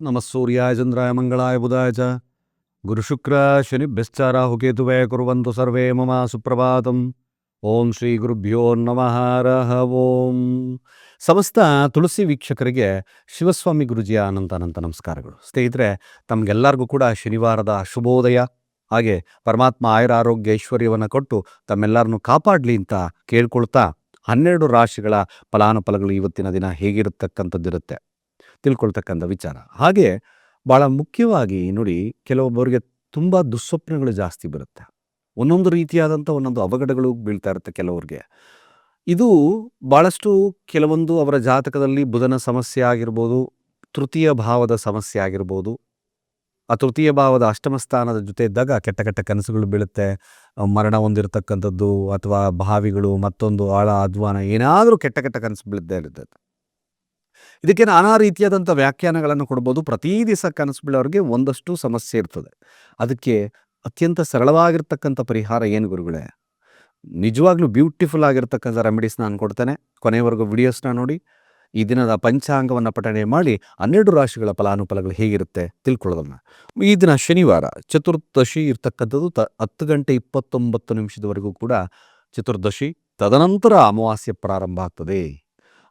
ಚಂದ್ರಾಯ ಮಂಗಳಾಯ ಬುಧಾಯ ಚ ಗುರುಶುಕ್ರ ಶನಿಭ್ಯಶ್ಚ ರಾಹುಕೇತುವೇ ಕುರ್ವಂತು ಸರ್ವೇ ಮಮ ಸುಪ್ರಭಾತಂ ಓಂ ಶ್ರೀ ಗುರುಭ್ಯೋ ನಮಃ ಓಂ ಸಮಸ್ತ ತುಳಸಿ ವೀಕ್ಷಕರಿಗೆ ಶಿವಸ್ವಾಮಿ ಗುರುಜಿಯ ಅನಂತ ಅನಂತ ನಮಸ್ಕಾರಗಳು. ಸ್ನೇಹಿತರೆ, ತಮಗೆಲ್ಲರಿಗೂ ಕೂಡ ಶನಿವಾರದ ಶುಭೋದಯ. ಹಾಗೆ ಪರಮಾತ್ಮ ಆಯುರ ಆರೋಗ್ಯ ಐಶ್ವರ್ಯವನ್ನು ಕೊಟ್ಟು ತಮ್ಮೆಲ್ಲರನ್ನು ಕಾಪಾಡಲಿ ಅಂತ ಕೇಳ್ಕೊಳ್ತಾ ಹನ್ನೆರಡು ರಾಶಿಗಳ ಫಲಾನುಫಲಗಳು ಇವತ್ತಿನ ದಿನ ಹೇಗಿರತಕ್ಕಂಥದ್ದಿರುತ್ತೆ. ತಿಳ್ಕೊಳ್ತಕ್ಕಂಥ ವಿಚಾರ. ಹಾಗೆ ಭಾಳ ಮುಖ್ಯವಾಗಿ ನೋಡಿ ಕೆಲವೊಬ್ಬರಿಗೆ ತುಂಬ ದುಸ್ವಪ್ನಗಳು ಜಾಸ್ತಿ ಬರುತ್ತೆ. ಒಂದೊಂದು ರೀತಿಯಾದಂಥ ಒಂದೊಂದು ಅವಘಡಗಳು ಬೀಳ್ತಾ ಇರುತ್ತೆ ಕೆಲವ್ರಿಗೆ. ಇದು ಭಾಳಷ್ಟು ಕೆಲವೊಂದು ಅವರ ಜಾತಕದಲ್ಲಿ ಬುಧನ ಸಮಸ್ಯೆ ಆಗಿರ್ಬೋದು, ತೃತೀಯ ಭಾವದ ಸಮಸ್ಯೆ ಆಗಿರ್ಬೋದು, ಆ ತೃತೀಯ ಭಾವದ ಅಷ್ಟಮ ಸ್ಥಾನದ ಜೊತೆ ಇದ್ದಾಗ ಕೆಟ್ಟ ಕೆಟ್ಟ ಕನಸುಗಳು ಬೀಳುತ್ತೆ. ಮರಣ ಹೊಂದಿರತಕ್ಕಂಥದ್ದು ಅಥವಾ ಭಾವಿಗಳು ಮತ್ತೊಂದು ಆಳ, ಅಧ್ವಾನ ಏನಾದರೂ ಕೆಟ್ಟ ಕೆಟ್ಟ ಕನಸು ಬೀಳುತ್ತೆ ಇರುತ್ತೆ ಇದಕ್ಕೆ ನಾನಾ ರೀತಿಯಾದಂಥ ವ್ಯಾಖ್ಯಾನಗಳನ್ನು ಕೊಡ್ಬೋದು. ಪ್ರತಿ ದಿವಸ ಕನಸು ಬೀಳೋರಿಗೆ ಒಂದಷ್ಟು ಸಮಸ್ಯೆ ಇರ್ತದೆ. ಅದಕ್ಕೆ ಅತ್ಯಂತ ಸರಳವಾಗಿರ್ತಕ್ಕಂಥ ಪರಿಹಾರ ಏನು ಗುರುಗಳೇ? ನಿಜವಾಗ್ಲೂ ಬ್ಯೂಟಿಫುಲ್ ಆಗಿರ್ತಕ್ಕಂಥ ರೆಮಿಡೀಸ್ ನಾನು ಕೊಡ್ತೇನೆ. ಕೊನೆಯವರೆಗೂ ವಿಡಿಯೋಸ್ನ ನೋಡಿ. ಈ ದಿನದ ಪಂಚಾಂಗವನ್ನು ಪಠಣೆ ಮಾಡಿ ಹನ್ನೆರಡು ರಾಶಿಗಳ ಫಲಾನುಫಲಗಳು ಹೇಗಿರುತ್ತೆ ತಿಳ್ಕೊಳ್ಳೋದನ್ನು. ಈ ದಿನ ಶನಿವಾರ, ಚತುರ್ದಶಿ ಇರ್ತಕ್ಕಂಥದ್ದು ತ ಹತ್ತು ಗಂಟೆ ಇಪ್ಪತ್ತೊಂಬತ್ತು ನಿಮಿಷದವರೆಗೂ ಕೂಡ ಚತುರ್ದಶಿ ತದನಂತರ ಅಮಾವಾಸ್ಯೆ ಪ್ರಾರಂಭ ಆಗ್ತದೆ.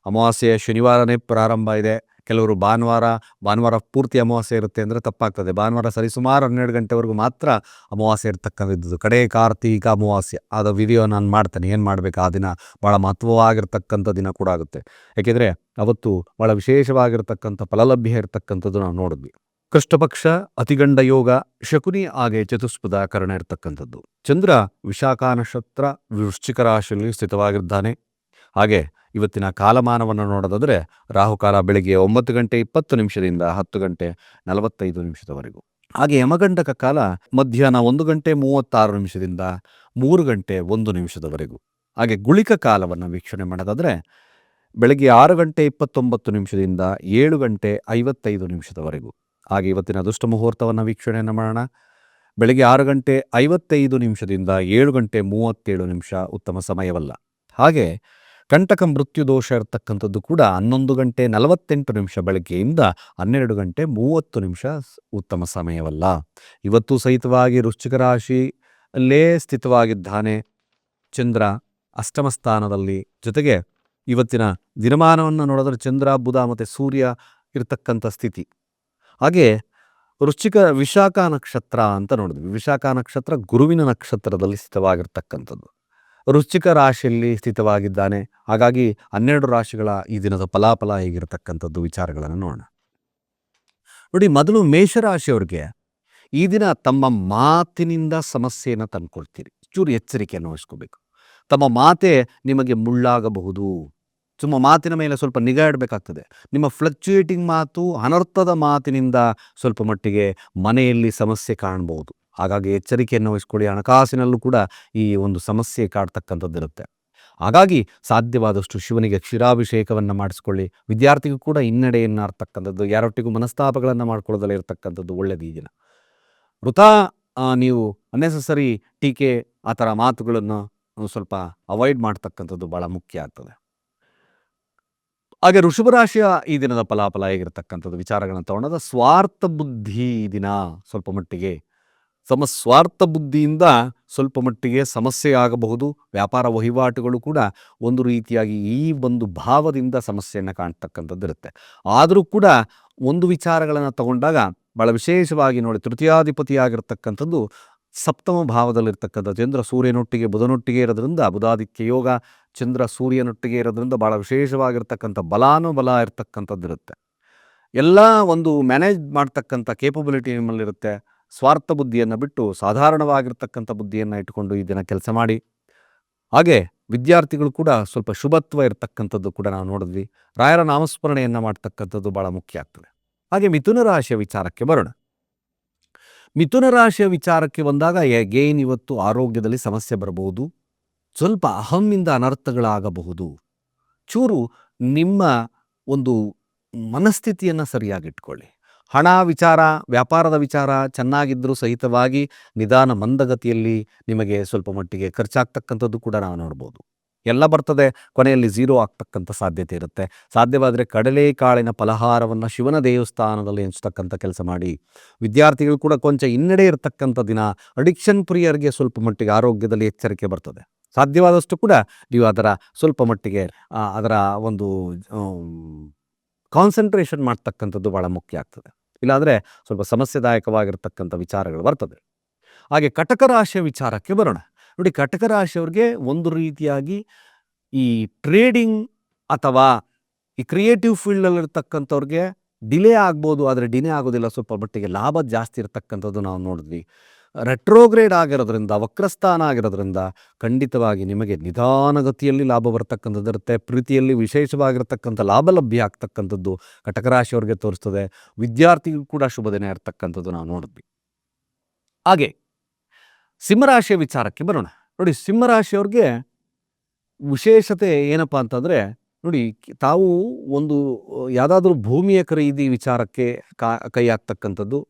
ಅಮಾವಾಸ್ಯೆ ಶನಿವಾರನೇ ಪ್ರಾರಂಭ ಇದೆ. ಕೆಲವರು ಭಾನುವಾರ ಭಾನುವಾರ ಪೂರ್ತಿ ಅಮಾವಾಸ್ಯೆ ಇರುತ್ತೆ ಅಂದರೆ ತಪ್ಪಾಗ್ತದೆ. ಭಾನುವಾರ ಸರಿಸುಮಾರು ಹನ್ನೆರಡು ಗಂಟೆವರೆಗೂ ಮಾತ್ರ ಅಮಾವಾಸ್ಯೆ ಇರ್ತಕ್ಕಂಥದ್ದು. ಕಡೆ ಕಾರ್ತೀಕ ಅಮಾವಾಸ್ಯೆ. ಆದ ವಿಡಿಯೋ ನಾನು ಮಾಡ್ತೇನೆ. ಏನು ಮಾಡಬೇಕು? ಆ ದಿನ ಭಾಳ ಮಹತ್ವವಾಗಿರ್ತಕ್ಕಂಥ ದಿನ ಕೂಡ ಆಗುತ್ತೆ. ಯಾಕೆಂದರೆ ಅವತ್ತು ಭಾಳ ವಿಶೇಷವಾಗಿರ್ತಕ್ಕಂಥ ಫಲಲಭ್ಯ ಇರತಕ್ಕಂಥದ್ದು ನಾವು ನೋಡಿದ್ವಿ. ಕೃಷ್ಣಪಕ್ಷ ಅತಿಗಂಡ ಯೋಗ, ಶಕುನಿ ಹಾಗೆ ಚತುಷ್ಪದ ಕರಣ ಇರತಕ್ಕಂಥದ್ದು. ಚಂದ್ರ ವಿಶಾಖ ನಕ್ಷತ್ರ ವೃಶ್ಚಿಕ ರಾಶಿಯಲ್ಲಿ ಸ್ಥಿತವಾಗಿದ್ದಾನೆ. ಹಾಗೆ ಇವತ್ತಿನ ಕಾಲಮಾನವನ್ನು ನೋಡೋದಾದರೆ ರಾಹುಕಾಲ ಬೆಳಿಗ್ಗೆ ಒಂಬತ್ತು ಗಂಟೆ ಇಪ್ಪತ್ತು ನಿಮಿಷದಿಂದ ಹತ್ತು ಗಂಟೆ ನಲವತ್ತೈದು ನಿಮಿಷದವರೆಗೂ. ಹಾಗೆ ಯಮಗಂಡಕ ಕಾಲ ಮಧ್ಯಾಹ್ನ ಒಂದು ಗಂಟೆ ಮೂವತ್ತಾರು ನಿಮಿಷದಿಂದ ಮೂರು ಗಂಟೆ ಒಂದು ನಿಮಿಷದವರೆಗೂ. ಹಾಗೆ ಗುಳಿಕ ಕಾಲವನ್ನು ವೀಕ್ಷಣೆ ಮಾಡೋದಾದರೆ ಬೆಳಗ್ಗೆ ಆರು ಗಂಟೆ ಇಪ್ಪತ್ತೊಂಬತ್ತು ನಿಮಿಷದಿಂದ ಏಳು ಗಂಟೆ ಐವತ್ತೈದು ನಿಮಿಷದವರೆಗೂ. ಹಾಗೆ ಇವತ್ತಿನ ದುಷ್ಟ ಮುಹೂರ್ತವನ್ನು ವೀಕ್ಷಣೆಯನ್ನು ಮಾಡೋಣ. ಬೆಳಗ್ಗೆ ಆರು ಗಂಟೆ ಐವತ್ತೈದು ನಿಮಿಷದಿಂದ ಏಳು ಗಂಟೆ ಮೂವತ್ತೇಳು ನಿಮಿಷ ಉತ್ತಮ ಸಮಯವಲ್ಲ. ಹಾಗೆ ಕಂಟಕ ಮೃತ್ಯು ದೋಷ ಇರತಕ್ಕಂಥದ್ದು ಕೂಡ ಹನ್ನೊಂದು ಗಂಟೆ ನಲವತ್ತೆಂಟು ನಿಮಿಷ ಬೆಳಗ್ಗೆಯಿಂದ ಹನ್ನೆರಡು ಗಂಟೆ ಮೂವತ್ತು ನಿಮಿಷ ಉತ್ತಮ ಸಮಯವಲ್ಲ. ಇವತ್ತು ಸಹಿತವಾಗಿ ವೃಶ್ಚಿಕ ರಾಶಿ ಅಲ್ಲೇ ಸ್ಥಿತವಾಗಿದ್ದಾನೆ ಚಂದ್ರ ಅಷ್ಟಮ ಸ್ಥಾನದಲ್ಲಿ. ಜೊತೆಗೆ ಇವತ್ತಿನ ದಿನಮಾನವನ್ನು ನೋಡಿದ್ರೆ ಚಂದ್ರ, ಬುಧ ಮತ್ತು ಸೂರ್ಯ ಇರತಕ್ಕಂಥ ಸ್ಥಿತಿ. ಹಾಗೆ ವೃಶ್ಚಿಕ ವಿಶಾಖ ನಕ್ಷತ್ರ ಅಂತ ನೋಡಿದ್ವಿ. ವಿಶಾಖ ನಕ್ಷತ್ರ ಗುರುವಿನ ನಕ್ಷತ್ರದಲ್ಲಿ ಸ್ಥಿತವಾಗಿರ್ತಕ್ಕಂಥದ್ದು. ವೃಶ್ಚಿಕ ರಾಶಿಯಲ್ಲಿ ಸ್ಥಿತವಾಗಿದ್ದಾನೆ. ಹಾಗಾಗಿ ಹನ್ನೆರಡು ರಾಶಿಗಳ ಈ ದಿನದ ಫಲಾಫಲ ಹೇಗಿರತಕ್ಕಂಥದ್ದು ವಿಚಾರಗಳನ್ನು ನೋಡೋಣ. ನೋಡಿ, ಮೊದಲು ಮೇಷರಾಶಿಯವ್ರಿಗೆ ಈ ದಿನ ತಮ್ಮ ಮಾತಿನಿಂದ ಸಮಸ್ಯೆಯನ್ನು ತಂದುಕೊಳ್ತೀರಿ ಚೂರು ಎಚ್ಚರಿಕೆಯನ್ನು ವಹಿಸ್ಕೋಬೇಕು. ತಮ್ಮ ಮಾತೇ ನಿಮಗೆ ಮುಳ್ಳಾಗಬಹುದು. ಸುಮ್ಮ ಮಾತಿನ ಮೇಲೆ ಸ್ವಲ್ಪ ನಿಗಾ ಇಡಬೇಕಾಗ್ತದೆ. ನಿಮ್ಮ ಫ್ಲಕ್ಚುಯೇಟಿಂಗ್ ಮಾತು ಅನರ್ಥದ ಮಾತಿನಿಂದ ಸ್ವಲ್ಪ ಮಟ್ಟಿಗೆ ಮನೆಯಲ್ಲಿ ಸಮಸ್ಯೆ ಕಾಣಬಹುದು. ಹಾಗಾಗಿ ಎಚ್ಚರಿಕೆಯನ್ನು ವಹಿಸ್ಕೊಳ್ಳಿ. ಹಣಕಾಸಿನಲ್ಲೂ ಕೂಡ ಈ ಒಂದು ಸಮಸ್ಯೆ ಕಾಡ್ತಕ್ಕಂಥದ್ದಿರುತ್ತೆ. ಹಾಗಾಗಿ ಸಾಧ್ಯವಾದಷ್ಟು ಶಿವನಿಗೆ ಕ್ಷೀರಾಭಿಷೇಕವನ್ನು ಮಾಡಿಸ್ಕೊಳ್ಳಿ. ವಿದ್ಯಾರ್ಥಿಗೂ ಕೂಡ ಹಿನ್ನಡೆಯನ್ನು ಅರ್ತಕ್ಕಂಥದ್ದು ಯಾರೊಟ್ಟಿಗೂ ಮನಸ್ತಾಪಗಳನ್ನು ಮಾಡ್ಕೊಳ್ಳೋದಲ್ಲಿ ಇರತಕ್ಕಂಥದ್ದು ಒಳ್ಳೆಯದು ಈ ದಿನ. ವೃಥಾ ನೀವು ಅನ್ನೆಸಸರಿ ಟೀಕೆ ಆ ಥರ ಮಾತುಗಳನ್ನು ಸ್ವಲ್ಪ ಅವಾಯ್ಡ್ ಮಾಡ್ತಕ್ಕಂಥದ್ದು ಭಾಳ ಮುಖ್ಯ ಆಗ್ತದೆ. ಹಾಗೆ ಋಷಭರಾಶಿಯ ಈ ದಿನದ ಫಲಾಫಲ ಹೇಗಿರ್ತಕ್ಕಂಥದ್ದು? ವಿಚಾರಗಳನ್ನು ತಗೊಂಡಾಗ ಸ್ವಾರ್ಥ ಬುದ್ಧಿ ಈ ದಿನ ಸ್ವಲ್ಪ ಮಟ್ಟಿಗೆ ತಮ್ಮ ಸ್ವಾರ್ಥ ಬುದ್ಧಿಯಿಂದ ಸ್ವಲ್ಪ ಮಟ್ಟಿಗೆ ಸಮಸ್ಯೆ ಆಗಬಹುದು. ವ್ಯಾಪಾರ ವಹಿವಾಟುಗಳು ಕೂಡ ಒಂದು ರೀತಿಯಾಗಿ ಈ ಒಂದು ಭಾವದಿಂದ ಸಮಸ್ಯೆಯನ್ನು ಕಾಣ್ತಕ್ಕಂಥದ್ದು ಇರುತ್ತೆ ಆದರೂ ಕೂಡ ಒಂದು ವಿಚಾರಗಳನ್ನು ತಗೊಂಡಾಗ ಭಾಳ ವಿಶೇಷವಾಗಿ ನೋಡಿ ತೃತೀಯಾಧಿಪತಿಯಾಗಿರ್ತಕ್ಕಂಥದ್ದು ಸಪ್ತಮ ಭಾವದಲ್ಲಿರ್ತಕ್ಕಂಥ ಚಂದ್ರ ಸೂರ್ಯನೊಟ್ಟಿಗೆ ಬುಧನೊಟ್ಟಿಗೆ ಇರೋದ್ರಿಂದ ಬುಧಾದಿತ್ಯ ಯೋಗ, ಚಂದ್ರ ಸೂರ್ಯನೊಟ್ಟಿಗೆ ಇರೋದ್ರಿಂದ ಭಾಳ ವಿಶೇಷವಾಗಿರ್ತಕ್ಕಂಥ ಬಲಾನುಬಲ ಇರ್ತಕ್ಕಂಥದ್ದು ಇರುತ್ತೆ ಎಲ್ಲ ಒಂದು ಮ್ಯಾನೇಜ್ ಮಾಡ್ತಕ್ಕಂಥ ಕೇಪಬಿಲಿಟಿ ನಿಮ್ಮಲ್ಲಿರುತ್ತೆ. ಸ್ವಾರ್ಥ ಬುದ್ಧಿಯನ್ನು ಬಿಟ್ಟು ಸಾಧಾರಣವಾಗಿರ್ತಕ್ಕಂಥ ಬುದ್ಧಿಯನ್ನು ಇಟ್ಟುಕೊಂಡು ಈ ದಿನ ಕೆಲಸ ಮಾಡಿ. ಹಾಗೆ ವಿದ್ಯಾರ್ಥಿಗಳು ಕೂಡ ಸ್ವಲ್ಪ ಶುಭತ್ವ ಇರತಕ್ಕಂಥದ್ದು ಕೂಡ ನಾವು ನೋಡಿದ್ವಿ. ರಾಯರ ನಾಮಸ್ಮರಣೆಯನ್ನು ಮಾಡ್ತಕ್ಕಂಥದ್ದು ಭಾಳ ಮುಖ್ಯ ಆಗ್ತದೆ. ಹಾಗೆ ಮಿಥುನ ರಾಶಿಯ ವಿಚಾರಕ್ಕೆ ಬರೋಣ. ಮಿಥುನ ರಾಶಿಯ ವಿಚಾರಕ್ಕೆ ಬಂದಾಗ ಎಗೇನ್ ಇವತ್ತು ಆರೋಗ್ಯದಲ್ಲಿ ಸಮಸ್ಯೆ ಬರಬಹುದು. ಸ್ವಲ್ಪ ಅಹಮ್ಮಿಂದ ಅನರ್ಥಗಳಾಗಬಹುದು. ಚೂರು ನಿಮ್ಮ ಒಂದು ಮನಸ್ಥಿತಿಯನ್ನು ಸರಿಯಾಗಿಟ್ಕೊಳ್ಳಿ ಹಣ ವಿಚಾರ, ವ್ಯಾಪಾರದ ವಿಚಾರ ಚೆನ್ನಾಗಿದ್ದರೂ ಸಹಿತವಾಗಿ ನಿಧಾನ ಮಂದಗತಿಯಲ್ಲಿ ನಿಮಗೆ ಸ್ವಲ್ಪ ಮಟ್ಟಿಗೆ ಖರ್ಚಾಗ್ತಕ್ಕಂಥದ್ದು ಕೂಡ ನಾವು ನೋಡ್ಬೋದು. ಎಲ್ಲ ಬರ್ತದೆ, ಕೊನೆಯಲ್ಲಿ ಝೀರೋ ಆಗ್ತಕ್ಕಂಥ ಸಾಧ್ಯತೆ ಇರುತ್ತೆ. ಸಾಧ್ಯವಾದರೆ ಕಡಲೆಕಾಳಿನ ಫಲಹಾರವನ್ನು ಶಿವನ ದೇವಸ್ಥಾನದಲ್ಲಿ ಹಂಚ್ತಕ್ಕಂಥ ಕೆಲಸ ಮಾಡಿ, ವಿದ್ಯಾರ್ಥಿಗಳು ಕೂಡ ಕೊಂಚ ಹಿನ್ನಡೆ ಇರತಕ್ಕಂಥ ದಿನ ಅಡಿಕ್ಷನ್ ಪ್ರಿಯರಿಗೆ ಸ್ವಲ್ಪ ಮಟ್ಟಿಗೆ ಆರೋಗ್ಯದಲ್ಲಿ ಎಚ್ಚರಿಕೆ ಬರ್ತದೆ. ಸಾಧ್ಯವಾದಷ್ಟು ಕೂಡ ನೀವು ಅದರ ಸ್ವಲ್ಪ ಮಟ್ಟಿಗೆ ಅದರ ಒಂದು ಕಾನ್ಸಂಟ್ರೇಷನ್ ಮಾಡ್ತಕ್ಕಂಥದ್ದು ಭಾಳ ಮುಖ್ಯ ಆಗ್ತದೆ. ಇಲ್ಲಾಂದರೆ ಸ್ವಲ್ಪ ಸಮಸ್ಯೆದಾಯಕವಾಗಿರ್ತಕ್ಕಂಥ ವಿಚಾರಗಳು ಬರ್ತದೆ. ಹಾಗೆ ಕಟಕ ರಾಶಿಯ ವಿಚಾರಕ್ಕೆ ಬರೋಣ. ನೋಡಿ ಕಟಕ ರಾಶಿಯವ್ರಿಗೆ ಒಂದು ರೀತಿಯಾಗಿ ಈ ಟ್ರೇಡಿಂಗ್ ಅಥವಾ ಈ ಕ್ರಿಯೇಟಿವ್ ಫೀಲ್ಡಲ್ಲಿರ್ತಕ್ಕಂಥವ್ರಿಗೆ ಡಿಲೇ ಆಗ್ಬೋದು, ಆದರೆ ಡಿಲೇ ಆಗೋದಿಲ್ಲ, ಸ್ವಲ್ಪ ಮಟ್ಟಿಗೆ ಲಾಭ ಜಾಸ್ತಿ ಇರತಕ್ಕಂಥದ್ದು ನಾವು ನೋಡಿದ್ವಿ. ರೆಟ್ರೋಗ್ರೇಡ್ ಆಗಿರೋದ್ರಿಂದ, ವಕ್ರಸ್ಥಾನ ಆಗಿರೋದ್ರಿಂದ ಖಂಡಿತವಾಗಿ ನಿಮಗೆ ನಿಧಾನಗತಿಯಲ್ಲಿ ಲಾಭ ಬರ್ತಕ್ಕಂಥದ್ದು ಇರುತ್ತೆ. ಪ್ರೀತಿಯಲ್ಲಿ ವಿಶೇಷವಾಗಿರ್ತಕ್ಕಂಥ ಲಾಭ ಲಭ್ಯ ಆಗ್ತಕ್ಕಂಥದ್ದು ಕಟಕ ರಾಶಿಯವ್ರಿಗೆ ತೋರಿಸ್ತದೆ. ವಿದ್ಯಾರ್ಥಿಗೂ ಕೂಡ ಶುಭ ದಿನ ಇರತಕ್ಕಂಥದ್ದು ನಾವು ನೋಡಿದ್ವಿ. ಹಾಗೆ ಸಿಂಹರಾಶಿಯ ವಿಚಾರಕ್ಕೆ ಬರೋಣ. ನೋಡಿ, ಸಿಂಹರಾಶಿಯವ್ರಿಗೆ ವಿಶೇಷತೆ ಏನಪ್ಪ ಅಂತಂದರೆ ನೋಡಿ ತಾವು ಒಂದು ಯಾವುದಾದ್ರೂ ಭೂಮಿಯ ಖರೀದಿ ವಿಚಾರಕ್ಕೆ ಕಾ ಕೈ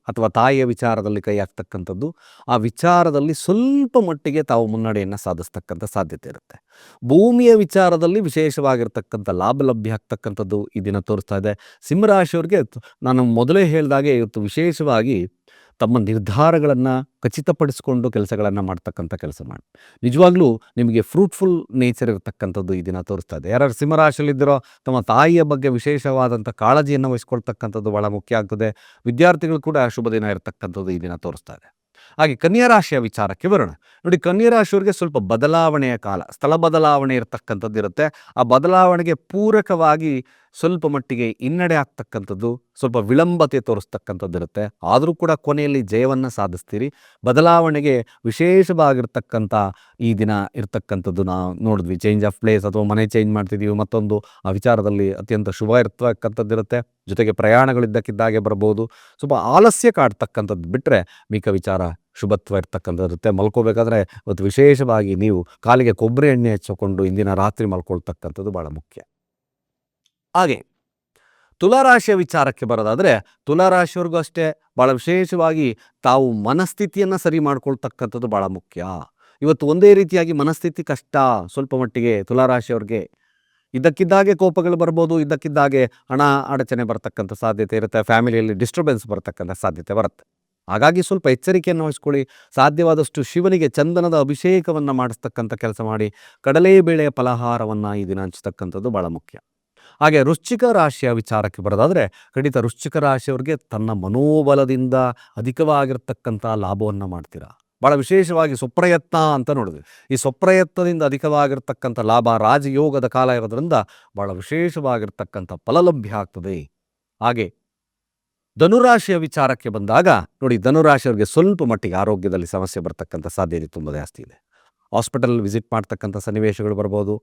ಅಥವಾ ತಾಯಿಯ ವಿಚಾರದಲ್ಲಿ ಕೈ ಹಾಕ್ತಕ್ಕಂಥದ್ದು ಆ ವಿಚಾರದಲ್ಲಿ ಸ್ವಲ್ಪ ಮಟ್ಟಿಗೆ ತಾವು ಮುನ್ನಡೆಯನ್ನು ಸಾಧಿಸ್ತಕ್ಕಂಥ ಸಾಧ್ಯತೆ ಇರುತ್ತೆ. ಭೂಮಿಯ ವಿಚಾರದಲ್ಲಿ ವಿಶೇಷವಾಗಿರ್ತಕ್ಕಂಥ ಲಾಭ ಲಭ್ಯ ಆಗ್ತಕ್ಕಂಥದ್ದು ಈ ದಿನ ತೋರಿಸ್ತಾ ಇದೆ. ಸಿಂಹರಾಶಿಯವ್ರಿಗೆ ನಾನು ಮೊದಲೇ ಹೇಳಿದಾಗೆ ಇವತ್ತು ವಿಶೇಷವಾಗಿ ತಮ್ಮ ನಿರ್ಧಾರಗಳನ್ನು ಖಚಿತಪಡಿಸಿಕೊಂಡು ಕೆಲಸಗಳನ್ನು ಮಾಡ್ತಕ್ಕಂಥ ಕೆಲಸ ಮಾಡಿ. ನಿಜವಾಗ್ಲೂ ನಿಮಗೆ ಫ್ರೂಟ್ಫುಲ್ ನೇಚರ್ ಇರತಕ್ಕಂಥದ್ದು ಈ ದಿನ ತೋರಿಸ್ತಾ ಇದೆ. ಯಾರು ಸಿಂಹರಾಶಿಯಲ್ಲಿದ್ದರೋ, ತಮ್ಮ ತಾಯಿಯ ಬಗ್ಗೆ ವಿಶೇಷವಾದಂಥ ಕಾಳಜಿಯನ್ನು ವಹಿಸ್ಕೊಳ್ತಕ್ಕಂಥದ್ದು ಭಾಳ ಮುಖ್ಯ ಆಗ್ತದೆ. ವಿದ್ಯಾರ್ಥಿಗಳು ಕೂಡ ಶುಭ ದಿನ ಇರತಕ್ಕಂಥದ್ದು ಈ ದಿನ ತೋರಿಸ್ತಾ ಇದೆ. ಹಾಗೆ ಕನ್ಯಾ ರಾಶಿಯ ವಿಚಾರಕ್ಕೆ ಬರೋಣ. ನೋಡಿ, ಕನ್ಯಾ ರಾಶಿಯವರಿಗೆ ಸ್ವಲ್ಪ ಬದಲಾವಣೆಯ ಕಾಲ, ಸ್ಥಳ ಬದಲಾವಣೆ ಇರತಕ್ಕಂಥದ್ದು ಇರುತ್ತೆ ಆ ಬದಲಾವಣೆಗೆ ಪೂರಕವಾಗಿ ಸ್ವಲ್ಪ ಮಟ್ಟಿಗೆ ಹಿನ್ನಡೆ ಆಗ್ತಕ್ಕಂಥದ್ದು, ಸ್ವಲ್ಪ ವಿಳಂಬತೆ ತೋರಿಸ್ತಕ್ಕಂಥದ್ದು ಇರುತ್ತೆ. ಆದರೂ ಕೂಡ ಕೊನೆಯಲ್ಲಿ ಜಯವನ್ನು ಸಾಧಿಸ್ತೀರಿ. ಬದಲಾವಣೆಗೆ ವಿಶೇಷವಾಗಿರ್ತಕ್ಕಂಥ ಈ ದಿನ ಇರ್ತಕ್ಕಂಥದ್ದು ನಾವು ನೋಡಿದ್ವಿ. ಚೇಂಜ್ ಆಫ್ ಪ್ಲೇಸ್ ಅಥವಾ ಮನೆ ಚೇಂಜ್ ಮಾಡ್ತಿದ್ದೀವಿ ಮತ್ತೊಂದು ಆ ವಿಚಾರದಲ್ಲಿ ಅತ್ಯಂತ ಶುಭ ಇರ್ತಕ್ಕಂಥದ್ದು ಇರುತ್ತೆ. ಜೊತೆಗೆ ಪ್ರಯಾಣಗಳಿದ್ದಕ್ಕಿದ್ದಾಗೆ ಬರ್ಬೋದು. ಸ್ವಲ್ಪ ಆಲಸ್ಯ ಕಾಡ್ತಕ್ಕಂಥದ್ದು ಬಿಟ್ಟರೆ ಮಿಕ್ಕ ವಿಚಾರ ಶುಭತ್ವ ಇರ್ತಕ್ಕಂಥದ್ದು ಇರುತ್ತೆ. ಮಲ್ಕೋಬೇಕಾದ್ರೆ ಇವತ್ತು ವಿಶೇಷವಾಗಿ ನೀವು ಕಾಲಿಗೆ ಕೊಬ್ಬರಿ ಎಣ್ಣೆ ಹಚ್ಚಿಕೊಂಡು ಇಂದಿನ ರಾತ್ರಿ ಮಲ್ಕೊಳ್ತಕ್ಕಂಥದ್ದು ಭಾಳ ಮುಖ್ಯ. ಹಾಗೆ ತುಲಾರಾಶಿಯ ವಿಚಾರಕ್ಕೆ ಬರೋದಾದರೆ ತುಲಾರಾಶಿಯವ್ರಿಗೂ ಅಷ್ಟೇ ಭಾಳ ವಿಶೇಷವಾಗಿ ತಾವು ಮನಸ್ಥಿತಿಯನ್ನು ಸರಿ ಮಾಡ್ಕೊಳ್ತಕ್ಕಂಥದ್ದು ಭಾಳ ಮುಖ್ಯ. ಇವತ್ತು ಒಂದೇ ರೀತಿಯಾಗಿ ಮನಸ್ಥಿತಿ ಕಷ್ಟ ಸ್ವಲ್ಪ ಮಟ್ಟಿಗೆ ತುಲಾರಾಶಿಯವ್ರಿಗೆ. ಇದ್ದಕ್ಕಿದ್ದಾಗೆ ಕೋಪಗಳು ಬರ್ಬೋದು ಇದ್ದಕ್ಕಿದ್ದಾಗೆ ಹಣ ಅಡಚಣೆ ಬರ್ತಕ್ಕಂಥ ಸಾಧ್ಯತೆ ಇರುತ್ತೆ, ಫ್ಯಾಮಿಲಿಯಲ್ಲಿ ಡಿಸ್ಟರ್ಬೆನ್ಸ್ ಬರ್ತಕ್ಕಂಥ ಸಾಧ್ಯತೆ ಬರುತ್ತೆ. ಹಾಗಾಗಿ ಸ್ವಲ್ಪ ಎಚ್ಚರಿಕೆಯನ್ನು ವಹಿಸ್ಕೊಳ್ಳಿ, ಸಾಧ್ಯವಾದಷ್ಟು ಶಿವನಿಗೆ ಚಂದನದ ಅಭಿಷೇಕವನ್ನು ಮಾಡಿಸ್ತಕ್ಕಂಥ ಕೆಲಸ ಮಾಡಿ ಕಡಲೆಬೇಳೆಯ ಫಲಹಾರವನ್ನು ಈ ದಿನ ಹಂಚ್ತಕ್ಕಂಥದ್ದು ಭಾಳ ಮುಖ್ಯ. ಹಾಗೆ ವೃಶ್ಚಿಕ ರಾಶಿಯ ವಿಚಾರಕ್ಕೆ ಬರೋದಾದರೆ, ಖಂಡಿತ ವೃಶ್ಚಿಕ ರಾಶಿಯವರಿಗೆ ತನ್ನ ಮನೋಬಲದಿಂದ ಅಧಿಕವಾಗಿರ್ತಕ್ಕಂಥ ಲಾಭವನ್ನು ಮಾಡ್ತೀರಾ? ಭಾಳ ವಿಶೇಷವಾಗಿ ಸ್ವಪ್ರಯತ್ನ ಅಂತ ನೋಡಿದ್ವಿ ಈ ಸ್ವಪ್ರಯತ್ನದಿಂದ ಅಧಿಕವಾಗಿರ್ತಕ್ಕಂಥ ಲಾಭ ರಾಜಯೋಗದ ಕಾಲ ಇರೋದ್ರಿಂದ ಭಾಳ ವಿಶೇಷವಾಗಿರ್ತಕ್ಕಂಥ ಫಲಲಭ್ಯ ಆಗ್ತದೆ. ಹಾಗೆ ಧನುರಾಶಿಯ ವಿಚಾರಕ್ಕೆ ಬಂದಾಗ, ನೋಡಿ ಧನುರಾಶಿಯವರಿಗೆ ಸ್ವಲ್ಪ ಮಟ್ಟಿಗೆ ಆರೋಗ್ಯದಲ್ಲಿ ಸಮಸ್ಯೆ ಬರ್ತಕ್ಕಂಥ ಸಾಧ್ಯತೆ ತುಂಬ ಜಾಸ್ತಿ ಇದೆ. ಹಾಸ್ಪಿಟಲ್ ವಿಸಿಟ್ ಮಾಡ್ತಕ್ಕಂಥ ಸನ್ನಿವೇಶಗಳು ಬರ್ಬೋದು.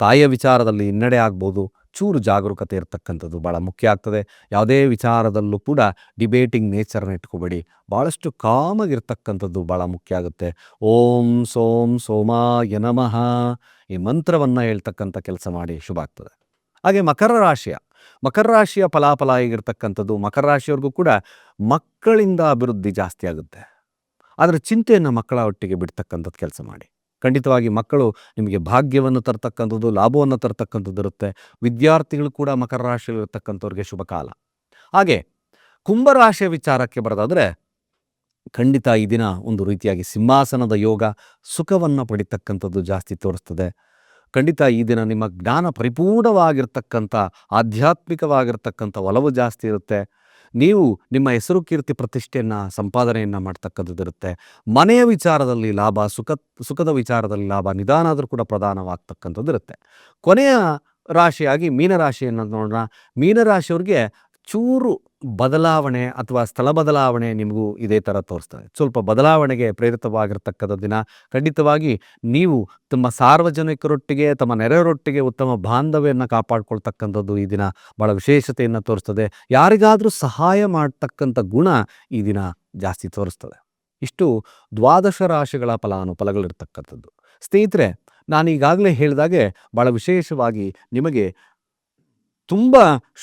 ತಾಯಿಯ ವಿಚಾರದಲ್ಲಿ ಹಿನ್ನಡೆ ಆಗ್ಬೋದು. ಚೂರು ಜಾಗರೂಕತೆ ಇರತಕ್ಕಂಥದ್ದು ಭಾಳ ಮುಖ್ಯ ಆಗ್ತದೆ. ಯಾವುದೇ ವಿಚಾರದಲ್ಲೂ ಕೂಡ ಡಿಬೇಟಿಂಗ್ ನೇಚರ್ನ ಇಟ್ಕೋಬೇಡಿ. ಭಾಳಷ್ಟು ಕಾಮಾಗಿರ್ತಕ್ಕಂಥದ್ದು ಭಾಳ ಮುಖ್ಯ ಆಗುತ್ತೆ. ಓಂ ಸೋಂ ಸೋಮಾಯ ನಮಃ ಈ ಮಂತ್ರವನ್ನು ಹೇಳ್ತಕ್ಕಂಥ ಕೆಲಸ ಮಾಡಿ ಶುಭ ಆಗ್ತದೆ. ಹಾಗೆ ಮಕರ ರಾಶಿಯ ಮಕರ ರಾಶಿಯ ಫಲಾಫಲ ಆಗಿರ್ತಕ್ಕಂಥದ್ದು ಮಕರ ರಾಶಿಯವ್ರಿಗೂ ಕೂಡ ಮಕ್ಕಳಿಂದ ಅಭಿವೃದ್ಧಿ ಜಾಸ್ತಿ ಆಗುತ್ತೆ. ಆದರೆ ಚಿಂತೆಯನ್ನು ಮಕ್ಕಳ ಒಟ್ಟಿಗೆ ಬಿಡ್ತಕ್ಕಂಥದ್ದು ಕೆಲಸ ಮಾಡಿ. ಖಂಡಿತವಾಗಿ ಮಕ್ಕಳು ನಿಮಗೆ ಭಾಗ್ಯವನ್ನು ತರ್ತಕ್ಕಂಥದ್ದು, ಲಾಭವನ್ನು ತರ್ತಕ್ಕಂಥದ್ದು ಇರುತ್ತೆ. ವಿದ್ಯಾರ್ಥಿಗಳು ಕೂಡ ಮಕರ ರಾಶಿಯಲ್ಲಿ ಇರ್ತಕ್ಕಂಥವ್ರಿಗೆ ಶುಭ ಕಾಲ. ಹಾಗೆ ಕುಂಭರಾಶಿಯ ವಿಚಾರಕ್ಕೆ ಬರೋದಾದರೆ, ಖಂಡಿತ ಈ ದಿನ ಒಂದು ರೀತಿಯಾಗಿ ಸಿಂಹಾಸನದ ಯೋಗ ಸುಖವನ್ನು ಪಡಿತಕ್ಕಂಥದ್ದು ಜಾಸ್ತಿ ತೋರಿಸ್ತದೆ. ಖಂಡಿತ ಈ ದಿನ ನಿಮ್ಮ ಜ್ಞಾನ ಪರಿಪೂರ್ಣವಾಗಿರ್ತಕ್ಕಂಥ, ಆಧ್ಯಾತ್ಮಿಕವಾಗಿರ್ತಕ್ಕಂಥ ಒಲವು ಜಾಸ್ತಿ ಇರುತ್ತೆ. ನೀವು ನಿಮ್ಮ ಹೆಸರು ಕೀರ್ತಿ ಪ್ರತಿಷ್ಠೆಯನ್ನು, ಸಂಪಾದನೆಯನ್ನು ಮಾಡ್ತಕ್ಕಂಥದ್ದು ಇರುತ್ತೆ. ಮನೆಯ ವಿಚಾರದಲ್ಲಿ ಲಾಭ, ಸುಖ, ಸುಖದ ವಿಚಾರದಲ್ಲಿ ಲಾಭ ನಿಧಾನ ಆದರೂ ಕೂಡ ಪ್ರಧಾನವಾಗ್ತಕ್ಕಂಥದ್ದು ಇರುತ್ತೆ. ಕೊನೆಯ ರಾಶಿಯಾಗಿ ಮೀನರಾಶಿಯನ್ನು ನೋಡೋಣ. ಮೀನರಾಶಿಯವ್ರಿಗೆ ಚೂರು ಬದಲಾವಣೆ ಅಥವಾ ಸ್ಥಳ ಬದಲಾವಣೆ ನಿಮಗೂ ಇದೇ ಥರ ತೋರಿಸ್ತದೆ ಸ್ವಲ್ಪ ಬದಲಾವಣೆಗೆ ಪ್ರೇರಿತವಾಗಿರ್ತಕ್ಕಂಥ ದಿನ. ಖಂಡಿತವಾಗಿ ನೀವು ತಮ್ಮ ಸಾರ್ವಜನಿಕರೊಟ್ಟಿಗೆ, ತಮ್ಮ ನೆರೆಯವರೊಟ್ಟಿಗೆ ಉತ್ತಮ ಬಾಂಧವ್ಯವನ್ನು ಕಾಪಾಡ್ಕೊಳ್ತಕ್ಕಂಥದ್ದು ಈ ದಿನ ಭಾಳ ವಿಶೇಷತೆಯನ್ನು ತೋರಿಸ್ತದೆ. ಯಾರಿಗಾದರೂ ಸಹಾಯ ಮಾಡ್ತಕ್ಕಂಥ ಗುಣ ಈ ದಿನ ಜಾಸ್ತಿ ತೋರಿಸ್ತದೆ. ಇಷ್ಟು ದ್ವಾದಶ ರಾಶಿಗಳ ಫಲಾನುಫಲಗಳಿರ್ತಕ್ಕಂಥದ್ದು. ಸ್ನೇಹಿತರೆ ನಾನು ಈಗಾಗಲೇ ಹೇಳಿದಾಗೆ ಭಾಳ ವಿಶೇಷವಾಗಿ ನಿಮಗೆ ತುಂಬ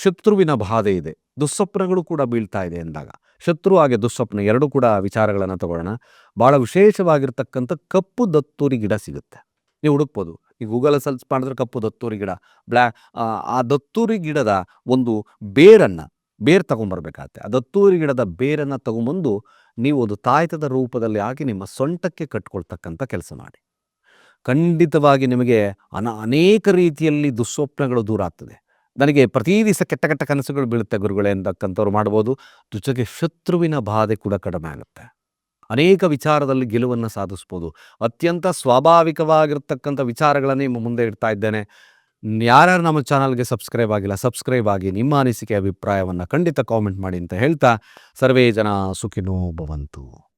ಶತ್ರುವಿನ ಬಾಧೆ ಇದೆ. ದುಸ್ವಪ್ನಗಳು ಕೂಡ ಬೀಳ್ತಾ ಇದೆ ಎಂದಾಗ. ಶತ್ರು ಹಾಗೆ ದುಸ್ವಪ್ನ ಎರಡೂ ಕೂಡ ವಿಚಾರಗಳನ್ನು ತಗೊಳ್ಳೋಣ. ಭಾಳ ವಿಶೇಷವಾಗಿರ್ತಕ್ಕಂಥ ಕಪ್ಪು ದತ್ತೂರಿ ಗಿಡ ಸಿಗುತ್ತೆ. ನೀವು ಹುಡುಕ್ಬೋದು. ಈ ಗೂಗಲ್ ಸರ್ಚ್ ಮಾಡಿದ್ರೆ ಕಪ್ಪು ದತ್ತೂರಿ ಗಿಡ ಬ್ಲ್ಯಾ ಆ, ದತ್ತೂರಿ ಗಿಡದ ಒಂದು ಬೇರನ್ನು ಬೇರು ತಗೊಂಬರ್ಬೇಕಾಗತ್ತೆ. ಆ ದತ್ತೂರಿ ಗಿಡದ ಬೇರನ್ನು ತಗೊಂಬಂದು ನೀವು ಒಂದು ತಾಯ್ತದ ರೂಪದಲ್ಲಿ ಹಾಕಿ ನಿಮ್ಮ ಸೊಂಟಕ್ಕೆ ಕಟ್ಕೊಳ್ತಕ್ಕಂಥ ಕೆಲಸ ಮಾಡಿ. ಖಂಡಿತವಾಗಿ ನಿಮಗೆ ಅನ ಅನೇಕ ರೀತಿಯಲ್ಲಿ ದುಸ್ವಪ್ನಗಳು ದೂರ ಆಗ್ತದೆ. ನನಗೆ ಪ್ರತಿ ದಿವಸ ಕೆಟ್ಟ ಕೆಟ್ಟ ಕನಸುಗಳು ಬೀಳುತ್ತೆ ಗುರುಗಳೇ ಅಂತಕ್ಕಂಥವ್ರು ಮಾಡ್ಬೋದು. ಜೊತೆಗೆ ಶತ್ರುವಿನ ಬಾಧೆ ಕೂಡ ಕಡಿಮೆ ಆಗುತ್ತೆ. ಅನೇಕ ವಿಚಾರದಲ್ಲಿ ಗೆಲುವನ್ನು ಸಾಧಿಸ್ಬೋದು. ಅತ್ಯಂತ ಸ್ವಾಭಾವಿಕವಾಗಿರ್ತಕ್ಕಂಥ ವಿಚಾರಗಳನ್ನೇ ನಿಮ್ಮ ಮುಂದೆ ಇಡ್ತಾ ಇದ್ದೇನೆ. ಯಾರ್ಯಾರು ನಮ್ಮ ಚಾನಲ್ಗೆ ಸಬ್ಸ್ಕ್ರೈಬ್ ಆಗಿಲ್ಲ, ಸಬ್ಸ್ಕ್ರೈಬ್ ಆಗಿ ನಿಮ್ಮ ಅನಿಸಿಕೆ, ಅಭಿಪ್ರಾಯವನ್ನು ಖಂಡಿತ ಕಾಮೆಂಟ್ ಮಾಡಿ ಅಂತ ಹೇಳ್ತಾ, ಸರ್ವೇ ಜನ ಸುಖಿನೋ ಭವಂತು.